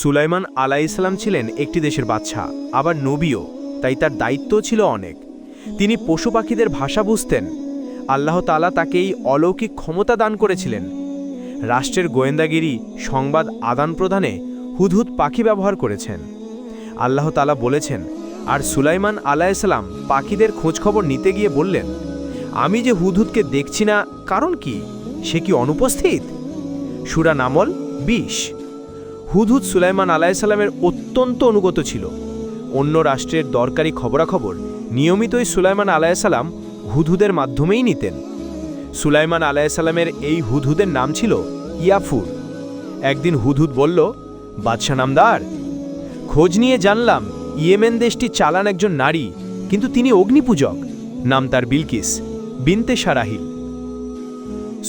সুলাইমান আলাহ ইসলাম ছিলেন একটি দেশের বাচ্চা আবার নবীও, তাই তার দায়িত্বও ছিল অনেক। তিনি পশু পাখিদের ভাষা বুঝতেন। আল্লাহ তালা তাকে এই অলৌকিক ক্ষমতা দান করেছিলেন। রাষ্ট্রের গোয়েন্দাগিরি, সংবাদ আদান প্রদানে হুদহুদ পাখি ব্যবহার করেছেন। আল্লাহ তালা বলেছেন, আর সুলাইমান আলাইসালাম পাখিদের খোঁজখবর নিতে গিয়ে বললেন, আমি যে হুদহুদকে দেখছি না, কারণ কি? সে কি অনুপস্থিত সুরা নামল বিশ। হুদহুদ সুলাইমান আলাইসাল্লামের অত্যন্ত অনুগত ছিল। অন্য রাষ্ট্রের দরকারি খবরাখবর নিয়মিতই সুলাইমান আলাইসাল্লাম হুদহুদের মাধ্যমেই নিতেন। সুলাইমান আলাইসাল্লামের এই হুদহুদের নাম ছিল ইয়াফুর। একদিন হুদহুদ বলল বাদশা নামদার, খোঁজ নিয়ে জানলাম ইয়েমেন দেশটি চালান একজন নারী, কিন্তু তিনি অগ্নিপূজক, নাম তার বিলকিস, বিনতে সারাহিল।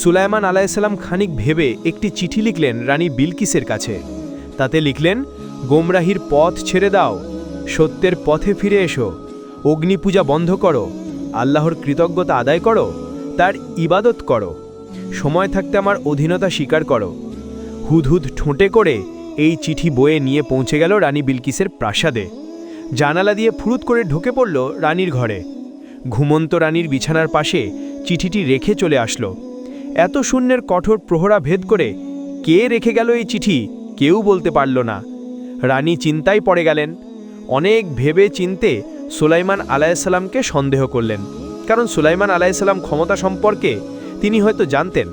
সুলাইমান আলাইসাল্লাম খানিক ভেবে একটি চিঠি লিখলেন রানী বিলকিসের কাছে। তাতে লিখলেন, গোমরাহির পথ ছেড়ে দাও, সত্যের পথে ফিরে এসো, অগ্নিপূজা বন্ধ করো, আল্লাহর কৃতজ্ঞতা আদায় করো, তার ইবাদত করো, সময় থাকতে আমার অধীনতা স্বীকার করো। হুদহুদ ঠোঁটে করে এই চিঠি বয়ে নিয়ে পৌঁছে গেল রানী বিলকিসের প্রাসাদে। জানালা দিয়ে ফুরুত করে ঢুকে পড়ল রানীর ঘরে। ঘুমন্ত রানীর বিছানার পাশে চিঠিটি রেখে চলে আসলো। এত শূন্যের কঠোর প্রহরা ভেদ করে কে রেখে গেল এই চিঠি? কেউ বলতে পারল না। রানী চিন্তায় পড়ে গেলেন। অনেক ভেবে চিনতে সুলাইমান আলাইসাল্লামকে সন্দেহ করলেন। কারণ সুলাইমান আলাইসাল্লাম ক্ষমতা সম্পর্কে তিনি হয়তো জানতেন।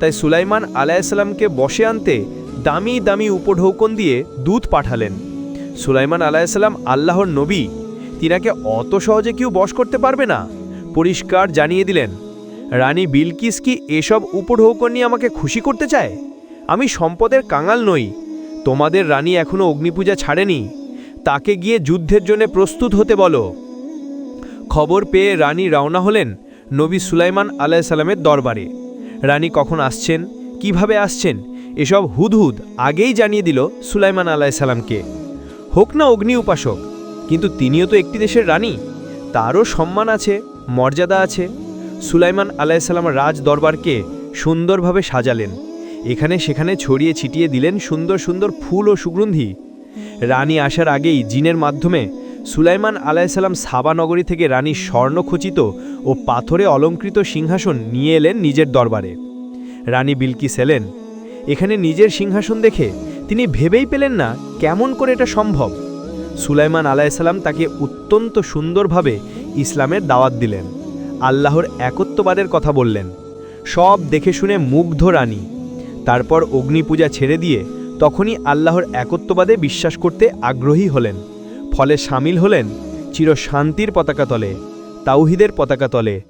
তাই সুলাইমান আলাইসাল্লামকে বসে আনতে দামি দামি উপঢৌকন দিয়ে দুধ পাঠালেন। সুলাইমান আলাইসাল্লাম আল্লাহর নবী। তিনাকে অত সহজে কেউ বশ করতে পারবে না। পরিষ্কার জানিয়ে দিলেন, রানী বিলকিস কি এসব উপঢৌকন নিয়ে আমাকে খুশি করতে চায়? আমি সম্পদের কাঙাল নই। তোমাদের রানী এখনও অগ্নিপূজা ছাড়েনি। তাকে গিয়ে যুদ্ধের জন্য প্রস্তুত হতে বলো। খবর পেয়ে রানী রওনা হলেন নবী সুলাইমান আলাইসাল্লামের দরবারে। রানী কখন আসছেন, কীভাবে আসছেন, এসব হুদহুদ আগেই জানিয়ে দিল সুলাইমান আলাইসাল্লামকে হোক না অগ্নি উপাসক, কিন্তু তিনিও তো একটি দেশের রানী। তারও সম্মান আছে, মর্যাদা আছে। সুলাইমান আলাইসাল্লাম রাজ দরবারকে সুন্দরভাবে সাজালেন। এখানে সেখানে ছড়িয়ে ছিটিয়ে দিলেন সুন্দর সুন্দর ফুল ও সুগন্ধি। রানী আসার আগেই জিনের মাধ্যমে সুলাইমান আলাইসাল্লাম সাবা নগরী থেকে রানীর স্বর্ণখচিত ও পাথরে অলঙ্কৃত সিংহাসন নিয়ে এলেন নিজের দরবারে। রানী বিলকিস এলেন। এখানে নিজের সিংহাসন দেখে তিনি ভেবেই পেলেন না কেমন করে এটা সম্ভব। সুলাইমান আলাইসাল্লাম তাকে অত্যন্ত সুন্দরভাবে ইসলামের দাওয়াত দিলেন। আল্লাহর একত্ববাদের কথা বললেন। সব দেখে শুনে মুগ্ধ রানী। তারপর অগ্নিপূজা ছেড়ে দিয়ে তখনই আল্লাহর একত্ববাদে বিশ্বাস করতে আগ্রহী হলেন। ফলে সামিল হলেন চির শান্তির পতাকা তলে, তাওহিদের পতাকা তলে।